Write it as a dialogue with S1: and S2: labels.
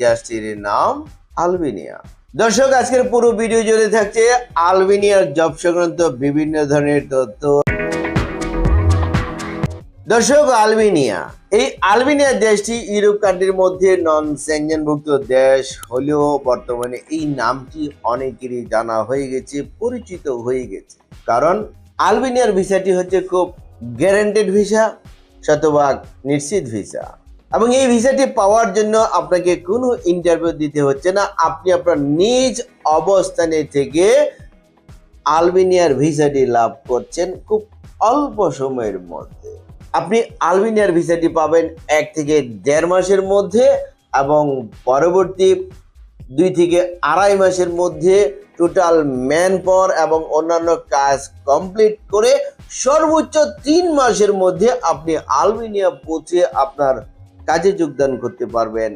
S1: দেশটির নাম আলবেনিয়া। দর্শক, আজকের পুরো ভিডিও জুড়ে থাকছে আলবেনিয়ার জব সংক্রান্ত বিভিন্ন ধরনের তথ্য। দর্শক, আলবেনিয়া। এই আলবেনিয়া দেশটি ইউরোপ কান্ট্রির মধ্যে নন সেঞ্জনভুক্ত দেশ হলেও বর্তমানে এই নামটি অনেকেরই জানা হয়ে গেছে, পরিচিত হয়ে গেছে। কারণ আলবেনিয়ার ভিসাটি হচ্ছে খুব গ্যারান্টেড ভিসা, শতভাগ নিশ্চিত ভিসা। এবং এই ভিসাটি পাওয়ার জন্য আপনাকে কোনো ইন্টারভিউ দিতে হচ্ছে না। আপনি আপনার নিজ অবস্থানে থেকে আলবেনিয়ার ভিসাটি লাভ করছেন খুব অল্প সময়ের মধ্যে। আপনি আলবেনিয়ার ভিসাটি পাবেন এক থেকে দেড় মাসের মধ্যে এবং পরবর্তী দুই থেকে আড়াই মাসের মধ্যে টোটাল ম্যান পাওয়ার এবং অন্যান্য কাজ কমপ্লিট করে সর্বোচ্চ তিন মাসের মধ্যে আপনি আলবেনিয়া পৌঁছে আপনার কাজে যোগদান করতে পারবেন।